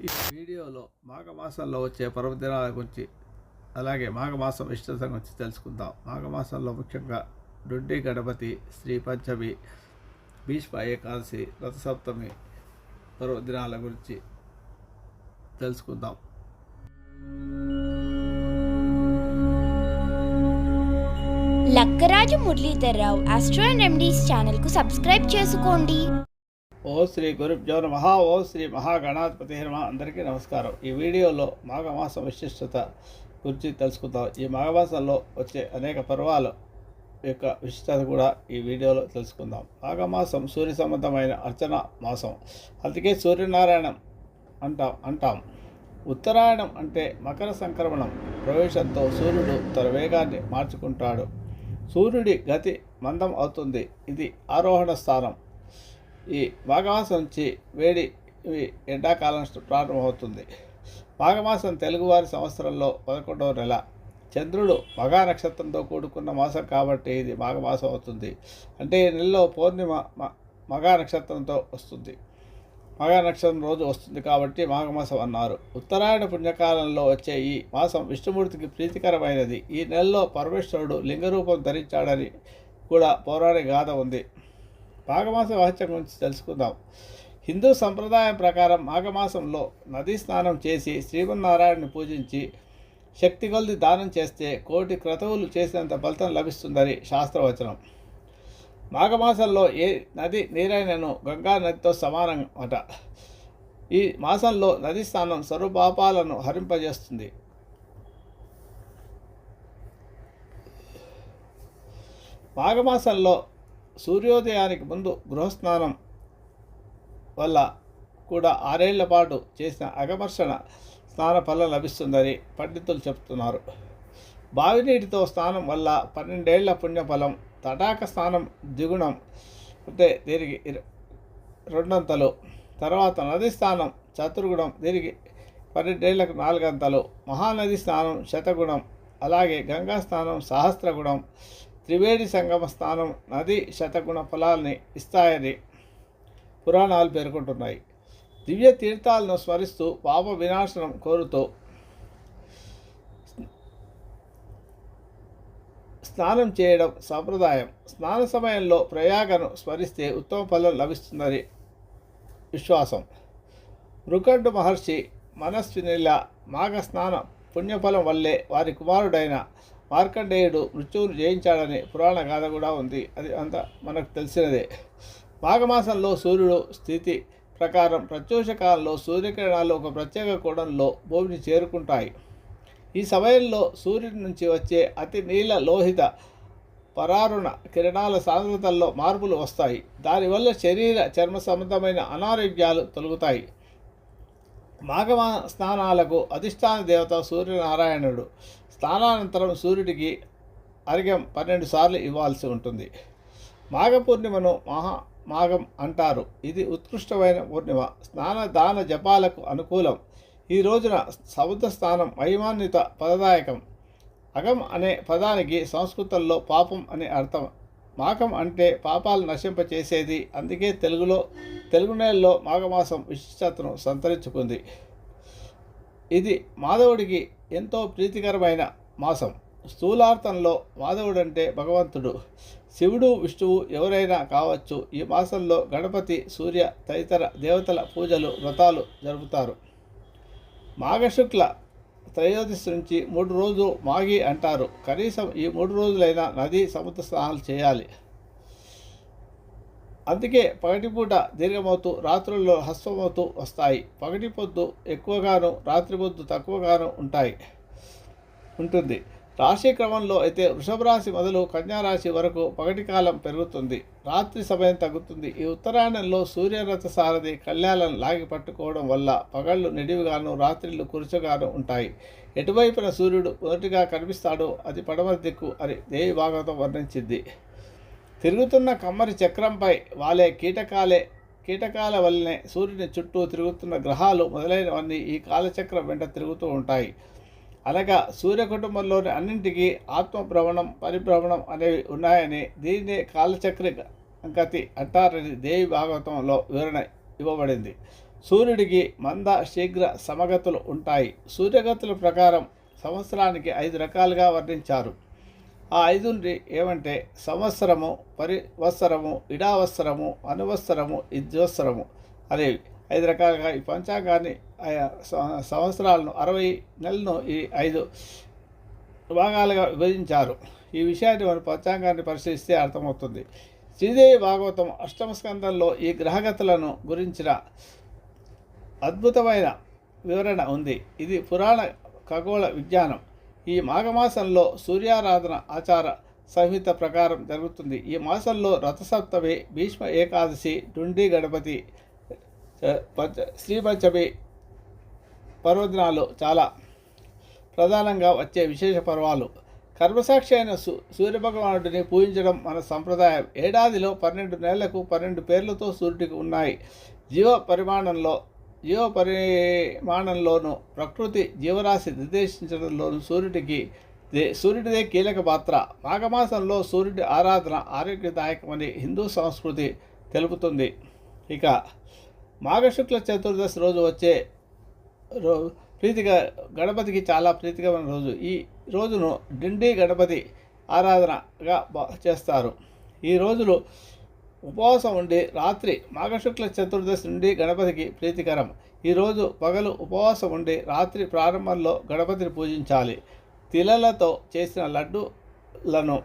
ఈ వీడియోలో మాఘమాసంలో వచ్చే పర్వదినాల గురించి అలాగే మాఘమాసం విశిష్టత గురించి తెలుసుకుందాం. మాఘమాసంలో ముఖ్యంగా డొడ్డి గణపతి శ్రీ పంచమి భీష్మ ఏకాదశి రథసప్తమి పర్వదినాల గురించి తెలుసుకుందాం. Lakkaraju Muralidhar Rao astro and remedies ఛానల్కు సబ్స్క్రైబ్ చేసుకోండి. ఓ శ్రీ గురుభ్యో నమ. ఓ శ్రీ మహాగణాధిపతి నమ. అందరికీ నమస్కారం. ఈ వీడియోలో మాఘమాసం విశిష్టత గురించి తెలుసుకుందాం. ఈ మాఘమాసంలో వచ్చే అనేక పర్వాల యొక్క విశిష్టత కూడా ఈ వీడియోలో తెలుసుకుందాం. మాఘమాసం సూర్య సంబంధమైన అర్చన మాసం. అందుకే సూర్యనారాయణం అంటాం అంటాం. ఉత్తరాయణం అంటే మకర సంక్రమణం. ప్రవేశంతో సూర్యుడు తన వేగాన్ని మార్చుకుంటాడు. సూర్యుడి గతి మందం అవుతుంది. ఇది ఆరోహణ స్థానం. ఈ మాఘమాసం నుంచి వేడి ఎండాకాలం ప్రారంభమవుతుంది. మాఘమాసం తెలుగువారి సంవత్సరంలో పదకొండవ నెల. చంద్రుడు మగా నక్షత్రంతో కూడుకున్న మాసం కాబట్టి ఇది మాఘమాసం అవుతుంది. అంటే ఈ నెలలో పౌర్ణిమ మ- నక్షత్రంతో వస్తుంది. మగా నక్షత్రం రోజు వస్తుంది కాబట్టి మాఘమాసం అన్నారు. ఉత్తరాయణ పుణ్యకాలంలో వచ్చే ఈ మాసం విష్ణుమూర్తికి ప్రీతికరమైనది. ఈ నెలలో పరమేశ్వరుడు లింగరూపం ధరించాడని కూడా పౌరాణిక గాథ ఉంది. మాఘమాస వాచ్యం గురించి తెలుసుకుందాం. హిందూ సంప్రదాయం ప్రకారం మాఘమాసంలో నదీ స్నానం చేసి శ్రీమన్నారాయణని పూజించి శక్తి కొలిది దానం చేస్తే కోటి క్రతువులు చేసినంత ఫలితం లభిస్తుందని శాస్త్రవచనం. మాఘమాసంలో ఏ నది నీరైనను గంగా నదితో సమానం అట. ఈ మాసంలో నది స్నానం సర్వపాపాలను హరింపజేస్తుంది. మాఘమాసంలో సూర్యోదయానికి ముందు గృహస్నానం వల్ల కూడా ఆరేళ్ళ పాటు చేసిన అగమర్షణ స్నాన ఫలం లభిస్తుందని పండితులు చెబుతున్నారు. బావినీటితో స్నానం వల్ల పన్నెండేళ్ళ పుణ్యఫలం తటాక స్నానం ద్విగుణం అంటే దీనికి రెండంతలు తర్వాత నది స్నానం చతుర్గుణం దీనికి పన్నెండేళ్ళకు నాలుగంతలు మహానది స్నానం శతగుణం అలాగే గంగా స్నానం సహస్రగుణం త్రివేణి సంగమ స్నానం నది శతగుణ ఫలాల్ని ఇస్తాయని పురాణాలు పేర్కొంటున్నాయి. దివ్య తీర్థాలను స్మరిస్తూ పాప వినాశనం కోరుతూ స్నానం చేయడం సాంప్రదాయం. స్నాన సమయంలో ప్రయాగను స్మరిస్తే ఉత్తమ ఫలం లభిస్తుందని విశ్వాసం. మృకండు మహర్షి మనస్వినిల మాఘ స్నాన పుణ్యఫలం వల్లే వారి కుమారుడైన మార్కండేయుడు మృత్యువును జయించాడని పురాణ గాథ కూడా ఉంది. అది అంత మనకు తెలిసినదే. మాఘమాసంలో సూర్యుడు స్థితి ప్రకారం ప్రత్యూష కాలంలో సూర్యకిరణాలు ఒక ప్రత్యేక కోణంలో భూమిని చేరుకుంటాయి. ఈ సమయంలో సూర్యుడి నుంచి వచ్చే అతి నీల లోహిత పరారుణ కిరణాల సాంద్రతల్లో మార్పులు వస్తాయి. దానివల్ల శరీర చర్మ సంబంధమైన అనారోగ్యాలు తొలగుతాయి. మాఘవ స్నానాలకు అధిష్టాన దేవత సూర్యనారాయణుడు స్నానానంతరం సూర్యుడికి అరిగం పన్నెండు సార్లు ఇవ్వాల్సి ఉంటుంది. మాఘ పూర్ణిమను మహా మాఘం అంటారు. ఇది ఉత్కృష్టమైన పూర్ణిమ. స్నాన దాన జపాలకు అనుకూలం. ఈ రోజున సముద్ర స్నానం మహిమాన్విత పదదాయకం. అగం అనే పదానికి సంస్కృతంలో పాపం అనే అర్థం. మాఘం అంటే పాపాలు నశింపచేసేది. అందుకే తెలుగులో తెలుగు నెలలో మాఘమాసం విశిష్టతను సంతరించుకుంది. ఇది మాధవుడికి ఎంతో ప్రీతికరమైన మాసం. స్థూలార్థంలో మాధవుడంటే భగవంతుడు. శివుడు విష్ణువు ఎవరైనా కావచ్చు ఈ మాసంలో గణపతి సూర్య తదితర దేవతల పూజలు వ్రతాలు జరుపుతారు. మాఘశుక్ల త్రయోదశి నుంచి మూడు రోజులు మాగి అంటారు. కనీసం ఈ మూడు రోజులైనా నది సముద్ర స్నానాలు చేయాలి. అందుకే పగటిపూట దీర్ఘమవుతూ రాత్రుల్లో హస్వమవుతూ వస్తాయి. పగటి పొద్దు ఎక్కువగాను రాత్రి పొద్దు తక్కువగాను ఉంటాయి. ఉంటుంది. రాశి క్రమంలో అయితే వృషభ రాశి మొదలు కన్యారాశి వరకు పగటి కాలం పెరుగుతుంది. రాత్రి సమయం తగ్గుతుంది. ఈ ఉత్తరాయణంలో సూర్యరథ సారథి కళ్యాణం లాగి పట్టుకోవడం వల్ల పగళ్ళు నిడివిగాను రాత్రిళ్ళు కురుచగాను ఉంటాయి. ఎటువైపున సూర్యుడు మొదటిగా కనిపిస్తాడో అది పడమర దిక్కు అని దేవి భాగవతం వర్ణించింది. తిరుగుతున్న కమ్మరి చక్రంపై వాలే కీటకాలే కీటకాల వల్లనే సూర్యుని చుట్టూ తిరుగుతున్న గ్రహాలు మొదలైనవన్నీ ఈ కాలచక్రం వెంట తిరుగుతూ ఉంటాయి. అనగా సూర్య కుటుంబంలోని అన్నింటికీ ఆత్మభ్రమణం పరిభ్రమణం అనేవి ఉన్నాయని దీనినే కాలచక్ర గతి అంటారని దేవి భాగవతంలో వివరణ ఇవ్వబడింది. సూర్యుడికి మంద శీఘ్ర సమగతులు ఉంటాయి. సూర్యగతుల ప్రకారం సంవత్సరానికి ఐదు రకాలుగా వర్ణించారు. ఆ ఐదుంటి ఏమంటే సంవత్సరము పరివత్సరము ఇడావత్సరము అనువత్సరము ఇద్వత్సరము అనేవి. ఐదు రకాలుగా ఈ పంచాంగాన్ని ఆయా సంవత్సరాలను అరవై నెలలను ఈ ఐదు భాగాలుగా విభజించారు. ఈ విషయాన్ని మనం పంచాంగాన్ని పరిశీలిస్తే అర్థమవుతుంది. శ్రీదేవి భాగవతం అష్టమ స్కందంలో ఈ గ్రహగతులను గురించిన అద్భుతమైన వివరణ ఉంది. ఇది పురాణ ఖగోళ విజ్ఞానం. ఈ మాఘమాసంలో సూర్యారాధన ఆచార సంహిత ప్రకారం జరుగుతుంది. ఈ మాసంలో రథసప్తమి భీష్మ ఏకాదశి డుండి గణపతి పంచ శ్రీ పంచమి పర్వదినాలు చాలా ప్రధానంగా వచ్చే విశేష పర్వాలు. కర్మసాక్షి అయిన సూ సూర్యభగవానుడిని పూజించడం మన సంప్రదాయం. ఏడాదిలో పన్నెండు నెలలకు పన్నెండు పేర్లతో సూర్యుడికి ఉన్నాయి. జీవ పరిమాణంలో జీవ పరిమాణంలోనూ ప్రకృతి జీవరాశి నిర్దేశించడంలోనూ సూర్యుడికి దే- సూర్యుడిదే కీలక పాత్ర. మాఘమాసంలో సూర్యుడి ఆరాధన ఆరోగ్యదాయకమని హిందూ సంస్కృతి తెలుపుతుంది. ఇక మాఘశుక్ల చతుర్దశి రోజు వచ్చే రో ప్రీతిగా గణపతికి చాలా ప్రీతికరమైన రోజు. ఈ రోజును డిండి గణపతి ఆరాధనగా బా- చేస్తారు. ఈ రోజులు ఉపవాసం ఉండి రాత్రి మాఘశుక్ల చతుర్దశి నుండి గణపతికి ప్రీతికరం. ఈరోజు పగలు ఉపవాసం ఉండి రాత్రి ప్రారంభంలో గణపతిని పూజించాలి. తిలలతో చేసిన లడ్డూలను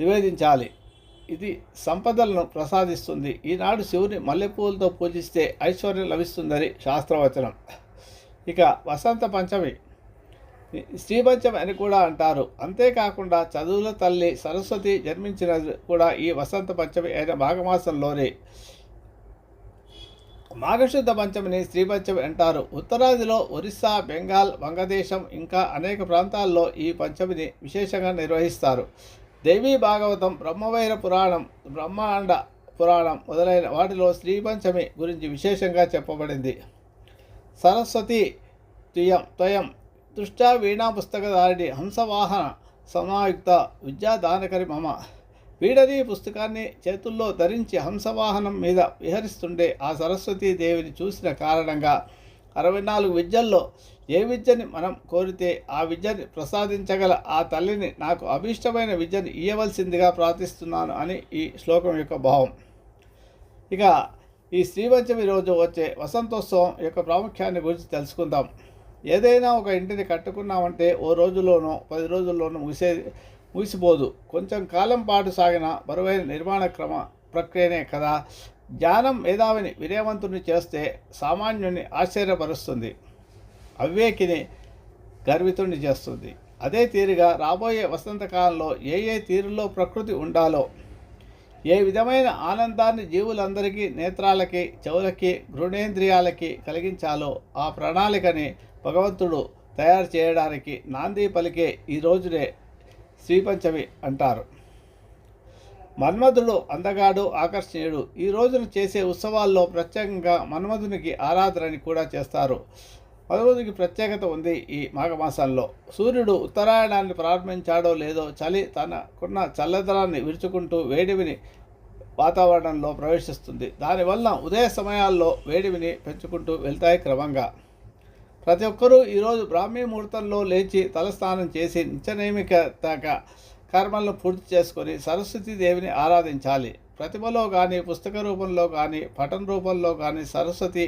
నివేదించాలి. ఇది సంపదలను ప్రసాదిస్తుంది. ఈనాడు శివుని మల్లెపూలతో పూజిస్తే ఐశ్వర్యం లభిస్తుందని శాస్త్రవచనం. ఇక వసంత పంచమి. శ్రీపంచమి అని కూడా అంటారు. అంతేకాకుండా చదువుల తల్లి సరస్వతి జన్మించినది కూడా ఈ వసంత పంచమి అయిన మాఘమాసంలోనే. మాఘశుద్ధ పంచమిని శ్రీపంచమి అంటారు. ఉత్తరాదిలో ఒరిస్సా బెంగాల్ వంగదేశం ఇంకా అనేక ప్రాంతాల్లో ఈ పంచమిని విశేషంగా నిర్వహిస్తారు. దేవీ భాగవతం బ్రహ్మవైర పురాణం బ్రహ్మాండ పురాణం మొదలైన వాటిలో శ్రీ పంచమి గురించి విశేషంగా చెప్పబడింది. సరస్వతి త్వయం త్వయం దృష్టా వీణా పుస్తకధారిణి హంసవాహన సమాయుక్త విద్యాదానకరి మమ. వీడని పుస్తకాన్ని చేతుల్లో ధరించి హంసవాహనం మీద విహరిస్తుండే ఆ సరస్వతీ దేవిని చూసిన కారణంగా అరవై నాలుగు విద్యల్లో ఏ విద్యని మనం కోరితే ఆ విద్యని ప్రసాదించగల ఆ తల్లిని నాకు అభీష్టమైన విద్యను ఇయ్యవలసిందిగా ప్రార్థిస్తున్నాను అని ఈ శ్లోకం యొక్క భావం. ఇక ఈ శ్రీపంచమి రోజు వచ్చే వసంతోత్సవం యొక్క ప్రాముఖ్యాన్ని గురించి తెలుసుకుందాం. ఏదైనా ఒక ఇంటిని కట్టుకున్నామంటే ఓ రోజులోనో పది రోజుల్లోనూ ముగిసే ముగిసిపోదు. కొంచెం కాలం పాటు సాగిన బరువైన నిర్మాణ క్రమ ప్రక్రియనే కదా. జ్ఞానం మేధావిని వినయవంతుని చేస్తే సామాన్యుని ఆశ్చర్యపరుస్తుంది. అవివేకిని గర్వితుణ్ణి చేస్తుంది. అదే తీరుగా రాబోయే వసంతకాలంలో ఏ ఏ తీరులో ప్రకృతి ఉండాలో ఏ విధమైన ఆనందాన్ని జీవులందరికీ నేత్రాలకి చెవులకి గృణేంద్రియాలకి కలిగించాలో ఆ ప్రణాళికని భగవంతుడు తయారు చేయడానికి నాంది పలికే ఈ రోజునే శ్రీపంచమి అంటారు. మన్మధుడు అందగాడు ఆకర్షణీయుడు. ఈ రోజున చేసే ఉత్సవాల్లో ప్రత్యేకంగా మన్మధునికి ఆరాధనని కూడా చేస్తారు. మన్మధునికి ప్రత్యేకత ఉంది ఈ మాఘమాసంలో. సూర్యుడు ఉత్తరాయణాన్ని ప్రారంభించాడో లేదో చలి తనకున్న చల్లదనాన్ని విరుచుకుంటూ వేడివిని వాతావరణంలో ప్రవేశిస్తుంది. దానివల్ల ఉదయ సమయాల్లో వేడివిని పెంచుకుంటూ వెళ్తాయి క్రమంగా. ప్రతి ఒక్కరూ ఈరోజు బ్రాహ్మీ ముహూర్తంలో లేచి తలస్నానం చేసి నిత్యనైమిక కర్మలను పూర్తి చేసుకొని సరస్వతి దేవిని ఆరాధించాలి. ప్రతిమలో కానీ పుస్తక రూపంలో కానీ పఠన రూపంలో కానీ సరస్వతి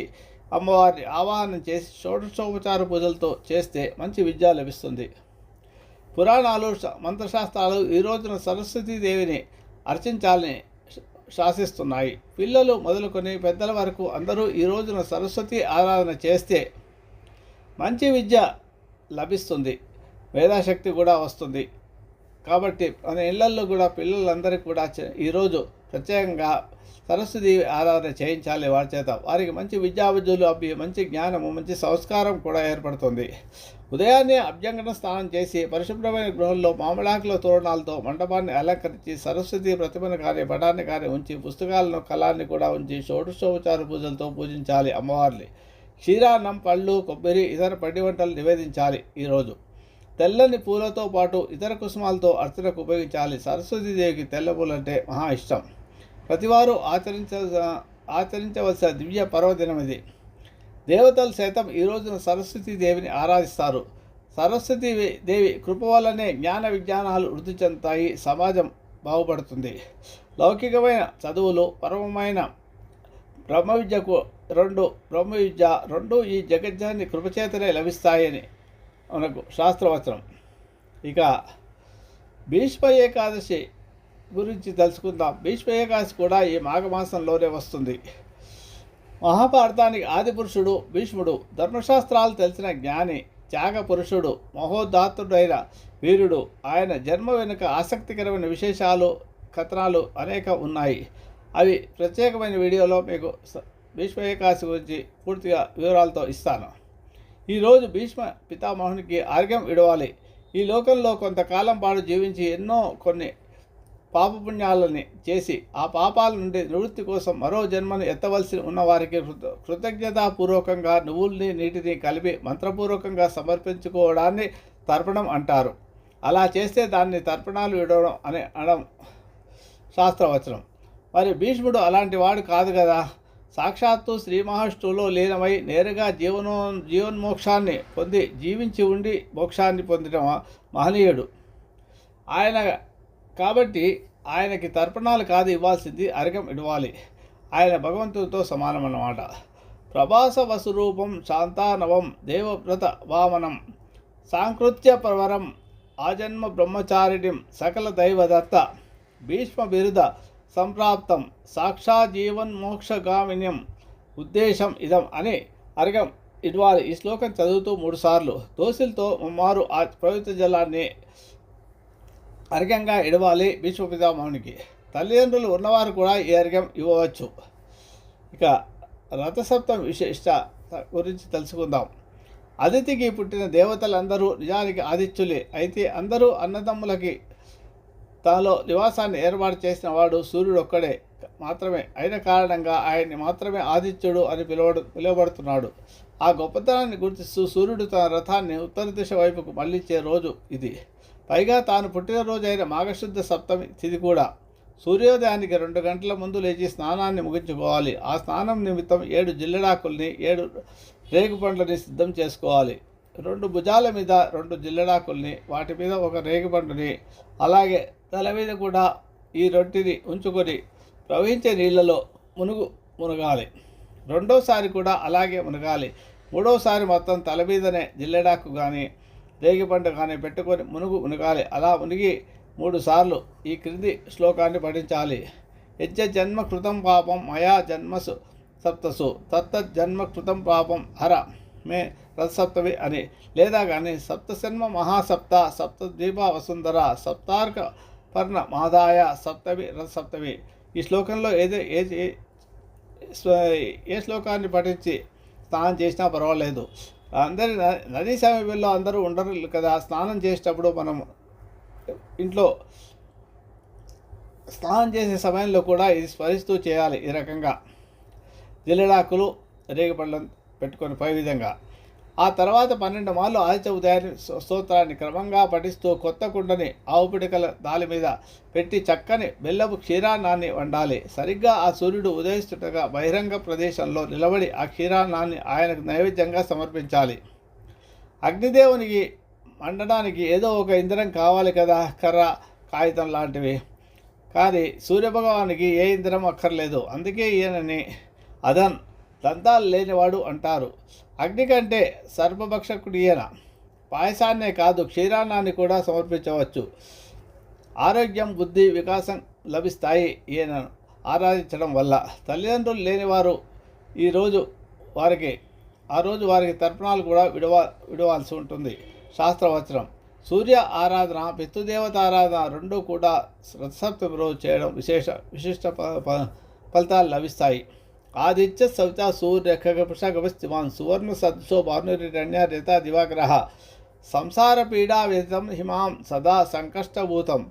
అమ్మవారిని ఆవాహనం చేసి షోడశోపచార పూజలతో చేస్తే మంచి విద్య లభిస్తుంది. పురాణాలు మంత్రశాస్త్రాలు ఈ రోజున సరస్వతీదేవిని అర్చించాలని శాసిస్తున్నాయి. పిల్లలు మొదలుకొని పెద్దల వరకు అందరూ ఈ రోజున సరస్వతి ఆరాధన చేస్తే మంచి విద్య లభిస్తుంది. మేధాశక్తి కూడా వస్తుంది. కాబట్టి మన ఇళ్ళల్లో కూడా పిల్లలందరికీ కూడా ఈరోజు ప్రత్యేకంగా సరస్వతి ఆరాధన చేయించాలి వారి చేత. వారికి మంచి విద్యాబుద్ధులు అబ్బి మంచి జ్ఞానము మంచి సంస్కారం కూడా ఏర్పడుతుంది. ఉదయాన్నే అభ్యంగన స్నానం చేసి పరిశుభ్రమైన గృహంలో మామిడాకుల తోరణాలతో మండపాన్ని అలంకరించి సరస్వతి ప్రతిమను కానీ పటాన్ని కానీ ఉంచి పుస్తకాలను కళాన్ని కూడా ఉంచి షోడశోపచార పూజలతో పూజించాలి అమ్మవారిని. క్షీరాన్నం పళ్ళు కొబ్బరి ఇతర పండి వంటలు నివేదించాలి ఈరోజు తెల్లని పూలతో పాటు ఇతర కుసుమాలతో అర్చనకు ఉపయోగించాలి. సరస్వతీదేవికి తెల్ల పూలంటే మహా ఇష్టం. ప్రతివారు ఆచరించ ఆచరించవలసిన దివ్య పర్వదినం ఇది. దేవతలు సైతం ఈ రోజున సరస్వతీదేవిని ఆరాధిస్తారు. సరస్వతీ దేవి కృప వల్లనే జ్ఞాన విజ్ఞానాలు వృద్ధి చెందుతాయి. సమాజం బాగుపడుతుంది. లౌకికమైన చదువులు పరమమైన బ్రహ్మ విద్యకు రెండు బ్రహ్మ విద్య రెండు ఈ జగజ్జాన్ని కృపచేతనే లభిస్తాయని మనకు శాస్త్రవచనం. ఇక భీష్మ ఏకాదశి గురించి తెలుసుకుందాం. భీష్మ ఏకాదశి కూడా ఈ మాఘమాసంలోనే వస్తుంది. మహాభారతానికి ఆది పురుషుడు భీష్ముడు ధర్మశాస్త్రాలు తెలిసిన జ్ఞాని త్యాగ పురుషుడు మహోదాత్తుడైన వీరుడు ఆయన జన్మ వెనుక ఆసక్తికరమైన విశేషాలు కథనాలు అనేక ఉన్నాయి. అవి ప్రత్యేకమైన వీడియోలో మీకు భీష్మ ఏకాశి గురించి పూర్తిగా వివరాలతో ఇస్తాను. ఈరోజు భీష్మ పితామహునికి ఆర్గ్యం ఇడవాలి ఈ లోకంలో కొంతకాలం పాటు జీవించి ఎన్నో కొన్ని పాపపుణ్యాలని చేసి ఆ పాపాల నుండి నివృత్తి కోసం మరో జన్మను ఎత్తవలసి ఉన్న వారికి కృతజ్ఞతాపూర్వకంగా నువ్వుల్ని నీటిని కలిపి మంత్రపూర్వకంగా సమర్పించుకోవడాన్ని తర్పణం అంటారు. అలా చేస్తే దాన్ని తర్పణాలు విడవడం అని అనడం శాస్త్రవచనం. మరి భీష్ముడు అలాంటి వాడు కాదు కదా. సాక్షాత్తు శ్రీ మహావిష్ణువులో లీనమై నేరుగా జీవనో జీవన్మోక్షాన్ని పొంది జీవించి ఉండి మోక్షాన్ని పొందిన మహనీయుడు. ఆయన కాబట్టి ఆయనకి తర్పణాలు కాదు ఇవ్వాల్సింది అరగం ఇవ్వాలి. ఆయన భగవంతుడితో సమానమన్నమాట. ప్రభాస వసురూపం శాంతానవం దేవవ్రత వామనం సాంకృత్య ప్రవరం ఆజన్మ బ్రహ్మచారిణిం సకల దైవదత్త భీష్మ బిరుద సంప్రాప్తం. సాక్షా జీవన్మోక్షగామిన్యం ఉద్దేశం ఇదం అని అర్ఘం ఇడ్వాలి ఈ శ్లోకం చదువుతూ మూడుసార్లు. దోసిలతో మారు ఆ పవిత్ర జలాన్ని అర్ఘంగా ఇడవాలి భీష్మపితామహునికి. తల్లిదండ్రులు ఉన్నవారు కూడా ఈ అర్ఘం ఇవ్వవచ్చు. ఇక రథసప్తం విశిష్ట గురించి తెలుసుకుందాం. అతిథికి పుట్టిన దేవతలందరూ నిజానికి ఆదిత్యులే. అయితే అందరూ అన్నదమ్ములకి తనలో నివాసాన్ని ఏర్పాటు చేసిన వాడు సూర్యుడు ఒక్కడే మాత్రమే. అయిన కారణంగా ఆయన్ని మాత్రమే ఆదిత్యుడు అని పిలువడు పిలువబడుతున్నాడు. ఆ గొప్పతనాన్ని గుర్తిస్తూ సూర్యుడు తన రథాన్ని ఉత్తర దిశ వైపుకు మళ్ళించే రోజు ఇది. పైగా తాను పుట్టినరోజు అయిన మాఘశుద్ధ సప్తమి తిది కూడా. సూర్యోదయానికి రెండు గంటల ముందు లేచి స్నానాన్ని ముగించుకోవాలి. ఆ స్నానం నిమిత్తం ఏడు జిల్లడాకుల్ని ఏడు రేగు పండ్లని సిద్ధం చేసుకోవాలి. రెండు భుజాల మీద రెండు జిల్లడాకుల్ని వాటి మీద ఒక రేగు పండుని అలాగే తల మీద కూడా ఈ రొట్టిని ఉంచుకొని ప్రవహించే నీళ్ళలో మునుగు మునగాలి. రెండోసారి కూడా అలాగే మునగాలి. మూడోసారి మొత్తం తల మీదనే జిల్లెడాకు కానీ రేగిపంట కానీ పెట్టుకొని మునుగు మునగాలి. అలా మునిగి మూడు సార్లు ఈ క్రింది శ్లోకాన్ని పఠించాలి. యజ్ఞ జన్మ కృతం పాపం మయా జన్మసు సప్తసు. తత్త జన్మ కృతం పాపం హర మే రథసప్తమి అని. లేదా కానీ సప్తశన్మ మహాసప్త సప్త దీప వసుంధర సప్తార్క పర్ణ మాదాయ సప్తమి రథసప్తమి. ఈ శ్లోకంలో ఏదో ఏ ఏ- స్వ- ఏ శ్లోకాన్ని పఠించి స్నానం చేసినా పర్వాలేదు. అందరి న- నదీ సమీపంలో అందరూ ఉండరు కదా స్నానం చేసేటప్పుడు మనం ఇంట్లో స్నానం చేసే సమయంలో కూడా ఇది స్మరిస్తూ చేయాలి ఈ రకంగా. జిల్లెడాకులు రేగిపళ్ళం పెట్టుకొని పై విధంగా. ఆ తర్వాత పన్నెండు మార్లు ఆదిత్య ఉదయాన్ని స్తోత్రాన్ని క్రమంగా పఠిస్తూ కొత్త కుండని ఆవు పిడకల దాలి మీద పెట్టి చక్కని బెల్లపు క్షీరాన్నాన్ని వండాలి. సరిగ్గా ఆ సూర్యుడు ఉదయిస్తుండగా బహిరంగ ప్రదేశంలో నిలబడి ఆ క్షీరాన్నాన్ని ఆయనకు నైవేద్యంగా సమర్పించాలి. అగ్నిదేవునికి మండడానికి ఏదో ఒక ఇంధనం కావాలి కదా కర్ర కాగితం లాంటివి. కానీ సూర్యభగవానికి ఏ ఇంధనం అక్కర్లేదు. అందుకే ఈయనని అదన్ దంతాలు లేనివాడు అంటారు. అగ్ని కంటే సర్పభక్షకుడు ఈయన పాయసాన్నే కాదు క్షీరాన్నాన్ని కూడా సమర్పించవచ్చు. ఆరోగ్యం బుద్ధి వికాసం లభిస్తాయి ఈయనను ఆరాధించడం వల్ల. తల్లిదండ్రులు లేనివారు ఈరోజు వారికి ఆ రోజు వారికి తర్పణాలు కూడా విడవ విడవాల్సి ఉంటుంది. శాస్త్రవచనం. సూర్య ఆరాధన పితృదేవత ఆరాధన రెండూ కూడా రథసప్తమి రోజు చేయడం విశేష విశిష్ట ప- ఫలితాలు లభిస్తాయి. ఆదిత్య సవిత సూర్య ఖగపృషగపస్తిమాన్ సువర్ణ సదృశో భానురిరణ్య రిత దివాగ్రహ. సంసార పీడా सङ्कष्टभूतं హిమాం సదా సంకష్టభూతం.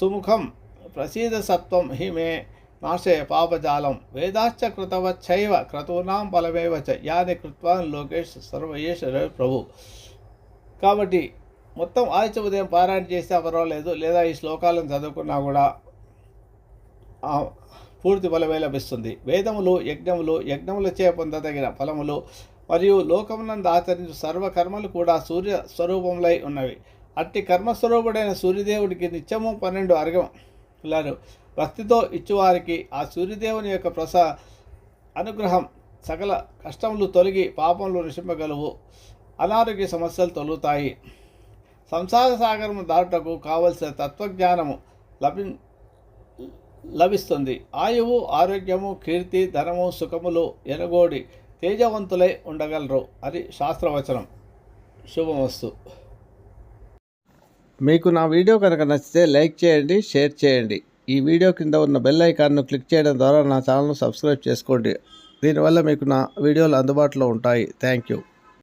సుముఖం ప్రసీద సత్వం హి మే నాశయ పాపజాలం. వేదాశ్చ కృతవచ్చైవ క్రతూనాం ఫలమేవ యాని కృత్వాన్ లోకేష్ సర్వయేష్ రవి ప్రభు. కాబట్టి మొత్తం ఆదిత్య ఉదయం పారాయణ చేస్తే పర్వాలేదు. లేదా ఈ శ్లోకాలను చదువుకున్నా కూడా పూర్తి ఫలమే లభిస్తుంది. వేదములు యజ్ఞములు యజ్ఞములచే పొందదగిన ఫలములు మరియు లోకమునందు ఆచరించు సర్వకర్మలు కూడా సూర్య స్వరూపములై ఉన్నవి. అట్టి కర్మస్వరూపుడైన సూర్యదేవుడికి నిత్యము పన్నెండు అర్ఘములను భక్తితో ఇచ్చువారికి ఆ సూర్యదేవుని యొక్క ప్రస అనుగ్రహం సకల కష్టములు తొలగి పాపములు నశింపగలవు. అనారోగ్య సమస్యలు తొలుగుతాయి. సంసార సాగరము దాటుటకు కావలసిన తత్వజ్ఞానము లభి లభిస్తుంది. ఆయువు ఆరోగ్యము కీర్తి ధనము సుఖములు ఎనగోడి తేజవంతులై ఉండగలరు. అని శాస్త్రవచనం. శుభమస్తు. మీకు నా వీడియో కనుక నచ్చితే లైక్ చేయండి షేర్ చేయండి. ఈ వీడియో కింద ఉన్న బెల్ ఐకాన్ను క్లిక్ చేయడం ద్వారా నా ఛానల్ను సబ్స్క్రైబ్ చేసుకోండి. దీనివల్ల మీకు నా వీడియోలు అందుబాటులో ఉంటాయి. Thank you.